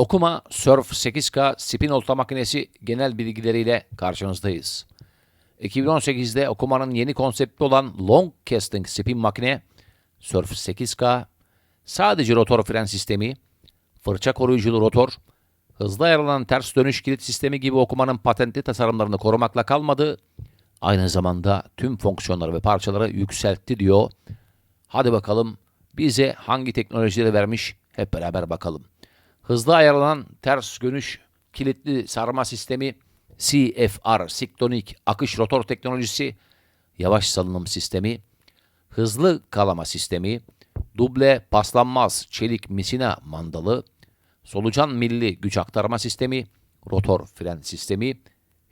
Okuma Surf 8K spin olta makinesi genel bilgileriyle karşınızdayız. 2018'de okumanın yeni konsepti olan Long Casting spin makine Surf 8K sadece rotor fren sistemi, fırça koruyuculu rotor, hızlı ayarlanan ters dönüş kilit sistemi gibi okumanın patentli tasarımlarını korumakla kalmadı, aynı zamanda tüm fonksiyonları ve parçaları yükseltti diyor. Hadi bakalım bize hangi teknolojileri vermiş hep beraber bakalım. Hızlı ayarlanan ters dönüş kilitli sarma sistemi CFR siklonik akış rotor teknolojisi, yavaş salınım sistemi, hızlı kalama sistemi, duble paslanmaz çelik misina mandalı, solucan milli güç aktarma sistemi, rotor fren sistemi,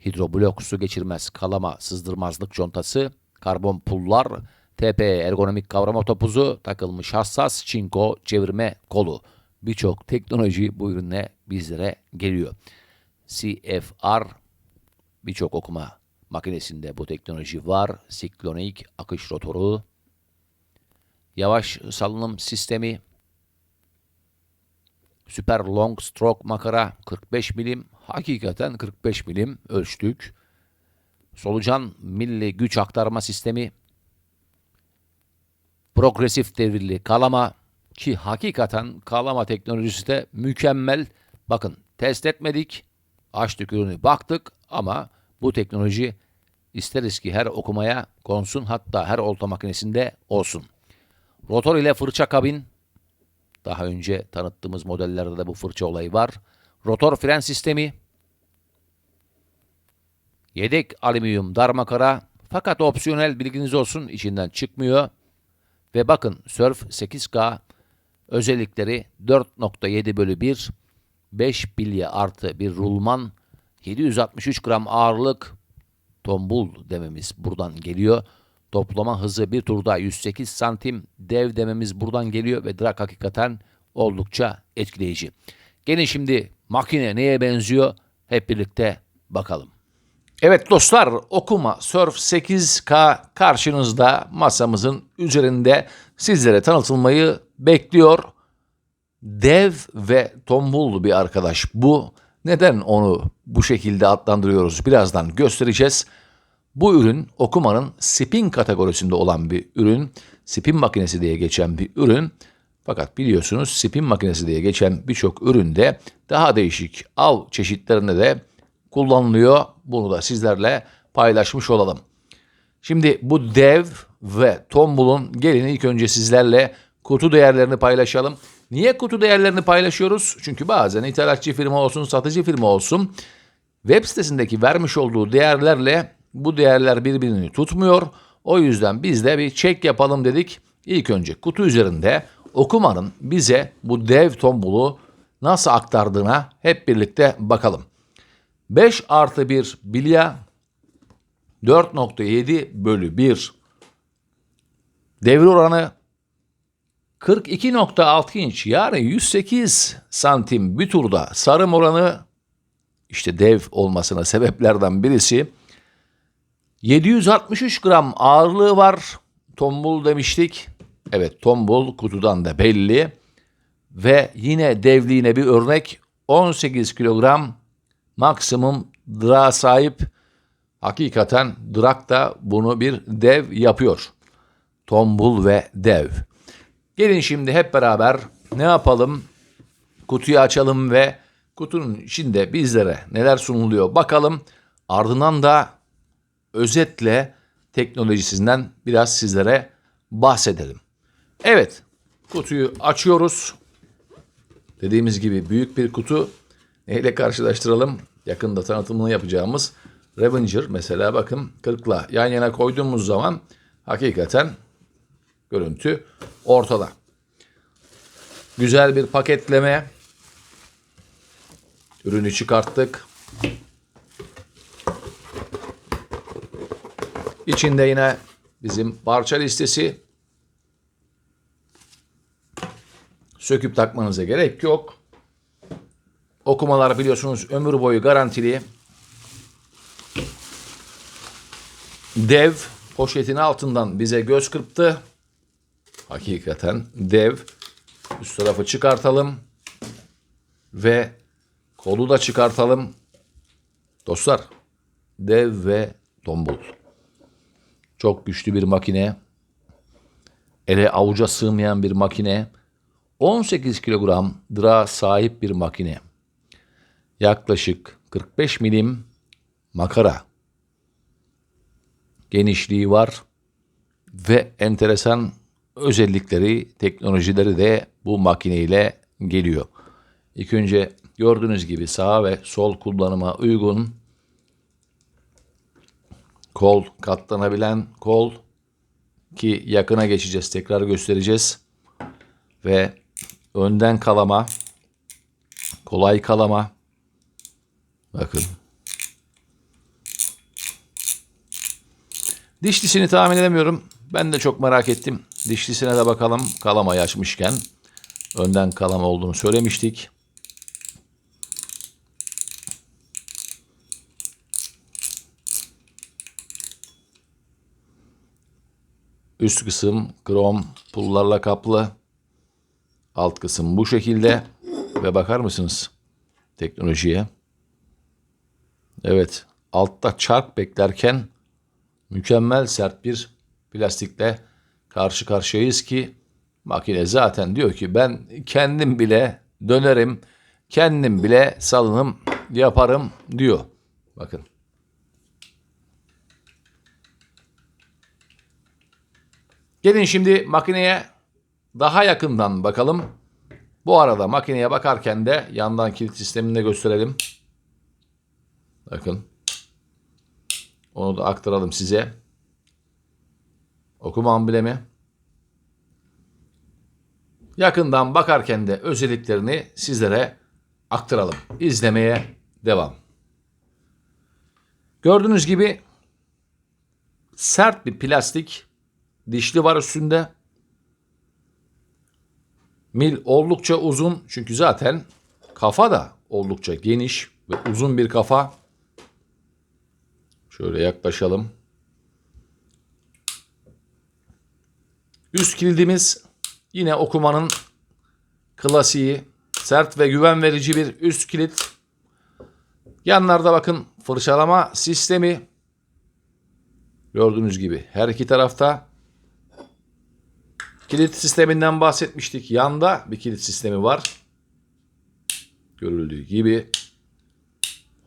hidroblok su geçirmez kalama sızdırmazlık contası, karbon pullar, TP ergonomik kavrama topuzu, takılmış hassas çinko çevirme kolu. Birçok teknoloji bu ürünle bizlere geliyor. CFR birçok okuma makinesinde bu teknoloji var. Siklonik akış rotoru, yavaş salınım sistemi, Super Long Stroke makara 45 milim. Hakikaten 45 milim ölçtük. Solucan milli güç aktarma sistemi. Progresif devirli kalama ki hakikaten kalama teknolojisi de mükemmel. Bakın test etmedik. Açtık ürünü baktık ama bu teknoloji isteriz ki her okumaya konsun hatta her olta makinesinde olsun. Rotor ile fırça kabin daha önce tanıttığımız modellerde de bu fırça olayı var. Rotor fren sistemi. Yedek alüminyum dar makara. Fakat opsiyonel bilginiz olsun içinden çıkmıyor. Ve bakın Surf 8K özellikleri 4.7 bölü 1, 5 bilye artı bir rulman, 763 gram ağırlık, tombul dememiz buradan geliyor. Toplama hızı bir turda 108 santim dev dememiz buradan geliyor ve drag hakikaten oldukça etkileyici. Gelin şimdi makine neye benziyor hep birlikte bakalım. Evet dostlar okuma Surf 8K karşınızda masamızın üzerinde sizlere tanıtılmayı bekliyor. Dev ve tombul bir arkadaş bu. Neden onu bu şekilde adlandırıyoruz birazdan göstereceğiz. Bu ürün okumanın spin kategorisinde olan bir ürün. Spin makinesi diye geçen bir ürün. Fakat biliyorsunuz spin makinesi diye geçen birçok üründe daha değişik av çeşitlerinde de kullanılıyor. Bunu da sizlerle paylaşmış olalım. Şimdi bu dev ve tombulun gelin ilk önce sizlerle kutu değerlerini paylaşalım. Niye kutu değerlerini paylaşıyoruz? Çünkü bazen ithalatçı firma olsun, satıcı firma olsun web sitesindeki vermiş olduğu değerlerle bu değerler birbirini tutmuyor. O yüzden biz de bir check yapalım dedik. İlk önce kutu üzerinde okumanın bize bu dev tombulu nasıl aktardığına hep birlikte bakalım. 5 artı 1 bilya 4.7 bölü 1 devir oranı 42.6 inç yani 108 santim bir turda sarım oranı işte dev olmasına sebeplerden birisi 763 gram ağırlığı var. Tombul demiştik. Evet tombul kutudan da belli. Ve yine devliğine bir örnek 18 kilogram maksimum dra sahip. Hakikaten drak da bunu bir dev yapıyor. Tombul ve dev. Gelin şimdi hep beraber ne yapalım? Kutuyu açalım ve kutunun içinde bizlere neler sunuluyor bakalım. Ardından da özetle teknolojisinden biraz sizlere bahsedelim. Evet, kutuyu açıyoruz. Dediğimiz gibi büyük bir kutu. Neyle karşılaştıralım? Yakında tanıtımını yapacağımız Revenger mesela bakın 40'la yan yana koyduğumuz zaman hakikaten görüntü ortada. Güzel bir paketleme. Ürünü çıkarttık. İçinde yine bizim parça listesi. Söküp takmanıza gerek yok. Okumalar biliyorsunuz ömür boyu garantili. Dev poşetin altından bize göz kırptı. Hakikaten dev. Üst tarafı çıkartalım. Ve Kolu da çıkartalım. Dostlar dev ve tombul. Çok güçlü bir makine. Ele avuca sığmayan bir makine. 18 kilogram dra sahip bir makine. Yaklaşık 45 milim makara. Genişliği var ve enteresan özellikleri, teknolojileri de bu makineyle geliyor. İlk önce gördüğünüz gibi sağ ve sol kullanıma uygun kol, katlanabilen kol ki yakına geçeceğiz, tekrar göstereceğiz. Ve önden kalama, kolay kalama. Bakın. Dişlisini tahmin edemiyorum. Ben de çok merak ettim. Dişlisine de bakalım. Kalamayı açmışken. Önden kalama olduğunu söylemiştik. Üst kısım krom pullarla kaplı. Alt kısım bu şekilde. Ve bakar mısınız teknolojiye? Evet. Altta çark beklerken mükemmel sert bir plastikle karşı karşıyayız ki makine zaten diyor ki ben kendim bile dönerim, kendim bile salınım yaparım diyor. Bakın. Gelin şimdi makineye daha yakından bakalım. Bu arada makineye bakarken de yandan kilit sistemini de gösterelim. Bakın. Onu da aktaralım size. Okuma amblemi. Yakından bakarken de özelliklerini sizlere aktaralım. İzlemeye devam. Gördüğünüz gibi sert bir plastik dişli var üstünde. Mil oldukça uzun çünkü zaten kafa da oldukça geniş ve uzun bir kafa. Şöyle yaklaşalım. Üst kilidimiz yine okumanın klasiği. Sert ve güven verici bir üst kilit. Yanlarda bakın fırçalama sistemi. Gördüğünüz gibi her iki tarafta. Kilit sisteminden bahsetmiştik. Yanda bir kilit sistemi var. Görüldüğü gibi.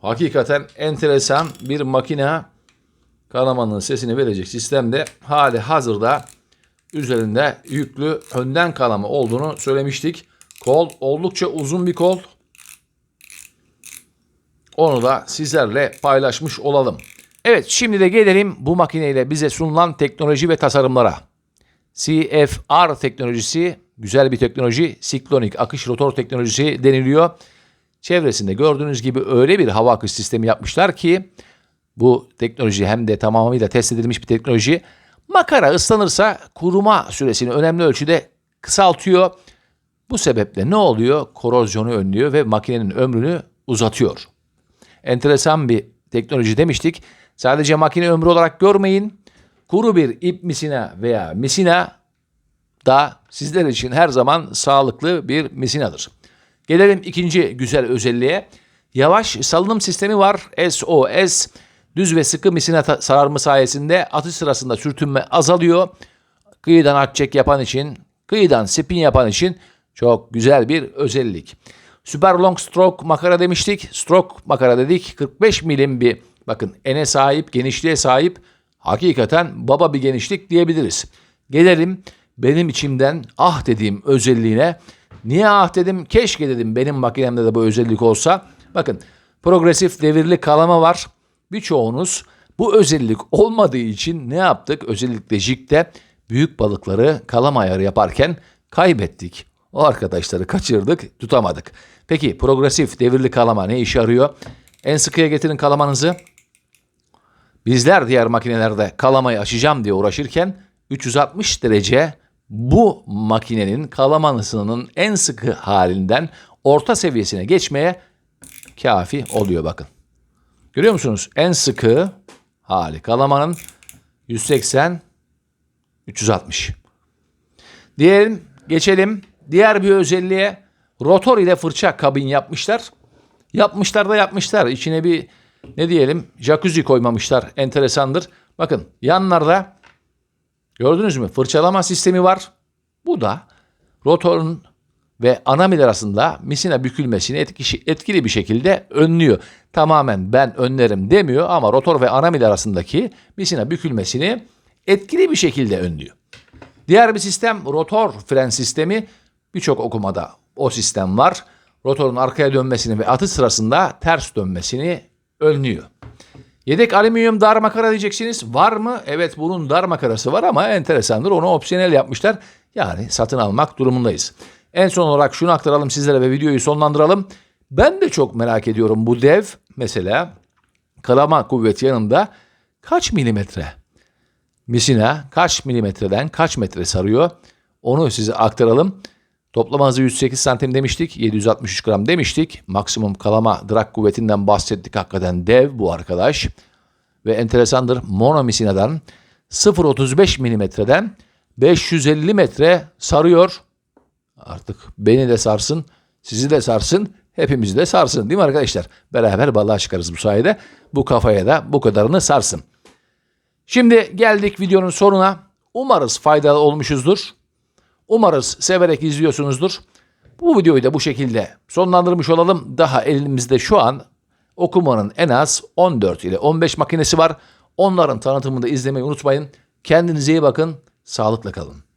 Hakikaten enteresan bir makine. Kanamanın sesini verecek sistemde hali hazırda üzerinde yüklü önden kalama olduğunu söylemiştik. Kol oldukça uzun bir kol. Onu da sizlerle paylaşmış olalım. Evet şimdi de gelelim bu makineyle bize sunulan teknoloji ve tasarımlara. CFR teknolojisi güzel bir teknoloji. Siklonik akış rotor teknolojisi deniliyor. Çevresinde gördüğünüz gibi öyle bir hava akış sistemi yapmışlar ki bu teknoloji hem de tamamıyla test edilmiş bir teknoloji. Makara ıslanırsa kuruma süresini önemli ölçüde kısaltıyor. Bu sebeple ne oluyor? Korozyonu önlüyor ve makinenin ömrünü uzatıyor. Enteresan bir teknoloji demiştik. Sadece makine ömrü olarak görmeyin. Kuru bir ip misina veya misina da sizler için her zaman sağlıklı bir misinadır. Gelelim ikinci güzel özelliğe. Yavaş salınım sistemi var. SOS. Düz ve sıkı misina sararma sayesinde atış sırasında sürtünme azalıyor. Kıyıdan at çek yapan için, kıyıdan spin yapan için çok güzel bir özellik. Super long stroke makara demiştik. Stroke makara dedik. 45 milim bir bakın ene sahip, genişliğe sahip. Hakikaten baba bir genişlik diyebiliriz. Gelelim benim içimden ah dediğim özelliğine. Niye ah dedim? Keşke dedim benim makinemde de bu özellik olsa. Bakın progresif devirli kalama var. Birçoğunuz bu özellik olmadığı için ne yaptık? Özellikle jigde büyük balıkları kalama ayarı yaparken kaybettik. O arkadaşları kaçırdık, tutamadık. Peki progresif devirli kalama ne işe yarıyor? En sıkıya getirin kalamanızı. Bizler diğer makinelerde kalamayı açacağım diye uğraşırken 360 derece bu makinenin kalamanısının en sıkı halinden orta seviyesine geçmeye kafi oluyor bakın. Görüyor musunuz? En sıkı hali kalamanın 180 360. Diyelim geçelim diğer bir özelliğe rotor ile fırça kabin yapmışlar. Yapmışlar da yapmışlar. İçine bir ne diyelim jacuzzi koymamışlar. Enteresandır. Bakın yanlarda gördünüz mü fırçalama sistemi var. Bu da rotorun ve ana mil arasında misina bükülmesini etkili, etkili bir şekilde önlüyor. Tamamen ben önlerim demiyor ama rotor ve ana mil arasındaki misina bükülmesini etkili bir şekilde önlüyor. Diğer bir sistem rotor fren sistemi. Birçok okumada o sistem var. Rotorun arkaya dönmesini ve atış sırasında ters dönmesini önlüyor. Yedek alüminyum dar makara diyeceksiniz. Var mı? Evet bunun dar makarası var ama enteresandır. Onu opsiyonel yapmışlar. Yani satın almak durumundayız. En son olarak şunu aktaralım sizlere ve videoyu sonlandıralım. Ben de çok merak ediyorum bu dev mesela kalama kuvveti yanında kaç milimetre? Misina kaç milimetreden kaç metre sarıyor? Onu size aktaralım. Toplam hızı 108 santim demiştik. 763 gram demiştik. Maksimum kalama drag kuvvetinden bahsettik. Hakikaten dev bu arkadaş. Ve enteresandır. Mono misina'dan 0.35 milimetreden 550 metre sarıyor. Artık beni de sarsın, sizi de sarsın, hepimizi de sarsın değil mi arkadaşlar? Beraber balığa çıkarız bu sayede. Bu kafaya da bu kadarını sarsın. Şimdi geldik videonun sonuna. Umarız faydalı olmuşuzdur. Umarız severek izliyorsunuzdur. Bu videoyu da bu şekilde sonlandırmış olalım. Daha elimizde şu an okumanın en az 14 ile 15 makinesi var. Onların tanıtımını da izlemeyi unutmayın. Kendinize iyi bakın. Sağlıkla kalın.